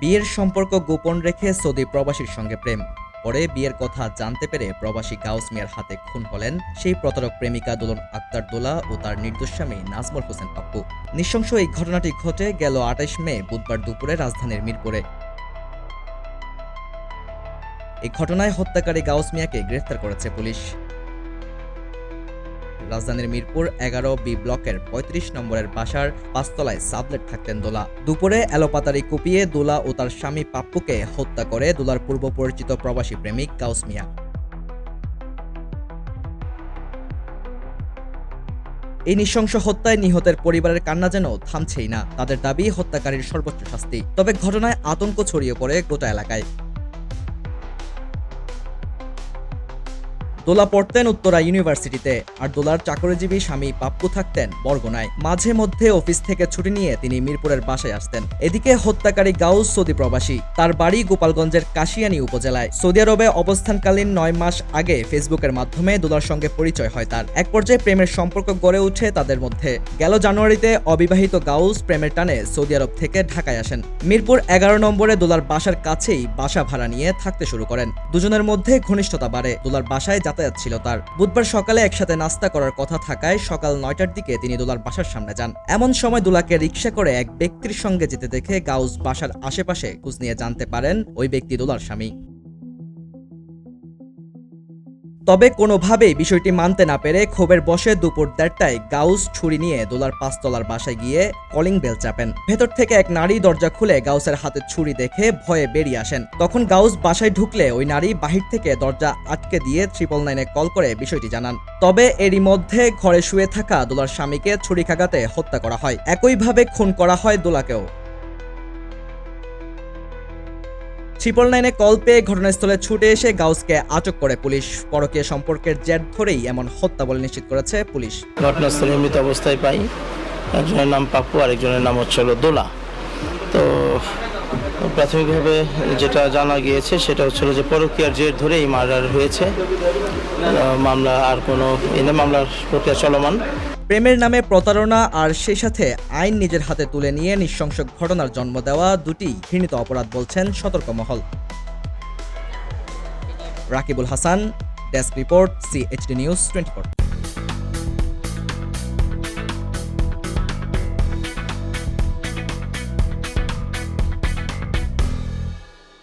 বিয়ের সম্পর্ক গোপন রেখে সৌদি প্রবাসীর সঙ্গে প্রেম। পরে বিয়ের কথা জানতে পেরে প্রবাসী গাউস মিয়ার হাতে খুন হলেন সেই প্রতারক প্রেমিকা দোলন আক্তার দোলা ও তার নির্দোষ স্বামী নাজমুল হোসেন পাপ্পু। নিঃশংস এই ঘটনাটি ঘটে গেল আঠাইশ মে, বুধবার দুপুরে রাজধানীর মিরপুরে। এই ঘটনায় হত্যাকারী গাউস মিয়াকে গ্রেফতার করেছে পুলিশ। রাজধানীর মিরপুর এগারো বি ব্লকের পঁয়ত্রিশ নম্বরের বাসার পাঁচতলায় সাবলেট থাকতেন দোলা। দুপুরে এলোপাতারি কুপিয়ে দোলা ও তার স্বামী পাপ্পুকে হত্যা করে দোলার পূর্ব পরিচিত প্রবাসী প্রেমিক গাউস মিয়া। এই নৃশংস হত্যায় নিহতের পরিবারের কান্না যেন থামছেই না, তাদের দাবি হত্যাকারীর সর্বোচ্চ শাস্তি। তবে ঘটনায় আতঙ্ক ছড়িয়ে পড়ে গোটা এলাকায়। দোলা পড়তেন উত্তরা ইউনিভার্সিটিতে। আর দোলার চাকরিজীবী স্বামী পাপ্পু থাকতেন বরগুনায়। মাঝে মধ্যে অফিস থেকে ছুটি নিয়ে তিনি মিরপুরের বাসায় আসতেন। এদিকে হত্যাকারী গাউস সৌদি প্রবাসী, তার বাড়ি গোপালগঞ্জের কাশিয়ানী উপজেলায়। সৌদি আরবে অবস্থানকালীন নয় মাস আগে ফেসবুকের মাধ্যমে দোলার সঙ্গে পরিচয় হয় তার। এক পর্যায়ে প্রেমের সম্পর্ক গড়ে উঠে তাদের মধ্যে। গেল জানুয়ারিতে অবিবাহিত গাউস প্রেমের টানে সৌদি আরব থেকে ঢাকায় আসেন। মিরপুর এগারো নম্বরে দোলার বাসার কাছেই বাসা ভাড়া নিয়ে থাকতে শুরু করেন। দুজনের মধ্যে ঘনিষ্ঠতা বাড়ে। দোলার বাসায় যাতায়াত ছিল তার। বুধবার সকালে একসাথে নাস্তা করার কথা থাকায় সকাল নয়টার দিকে তিনি দোলার বাসার সামনে যান। এমন সময় দোলাকে রিক্সা করে এক ব্যক্তির সঙ্গে যেতে দেখে গাউস বাসার আশেপাশে খোঁজ নিয়ে জানতে পারেন ওই ব্যক্তি দোলার স্বামী। তবে কোনোভাবেই বিষয়টি মানতে না পেরে ক্ষোভের বসে দুপুর দেড়টায় গাউস ছুরি নিয়ে দোলার পাঁচতলার বাসায় গিয়ে কলিং বেল চাপেন। ভেতর থেকে এক নারী দরজা খুলে গাউসের হাতে ছুরি দেখে ভয়ে বেরিয়ে আসেন। তখন গাউস বাসায় ঢুকলে ওই নারী বাহির থেকে দরজা আটকে দিয়ে ট্রিপল নাইনে কল করে বিষয়টি জানান। তবে এরই মধ্যে ঘরে শুয়ে থাকা দোলার স্বামীকে ছুরিকাঘাতে হত্যা করা হয়। একইভাবে খুন করা হয় দোলাকেও। ট্রিপল নাইনে কল পেয়ে ঘটনাস্থলে ছুটে এসে গাউসকে আটক করে পুলিশ। পরকীয় সম্পর্কের জের ধরেই এমন হত্যা বলে নিশ্চিত করেছে পুলিশ। ঘটনাস্থলে মৃত অবস্থায় পাই একজনের নাম পাপ্পু, আরেকজনের নাম হচ্ছে দোলা। তো প্রাথমিকভাবে যেটা জানা গিয়েছে সেটা হচ্ছিল যে পরকীয়ার জের ধরে এই মার্ডার হয়েছে। মামলা আর কোনো এনে মামলার প্রক্রিয়া চলমান। প্রেমের নামে প্রতারণা আর সেই সাথে আইন নিজের হাতে তুলে নিয়ে নৃশংস ঘটনার জন্ম দেওয়া দুটি ঘৃণিত অপরাধ বলছেন সতর্ক মহল। Rakibul Hasan, desk report CHD news twenty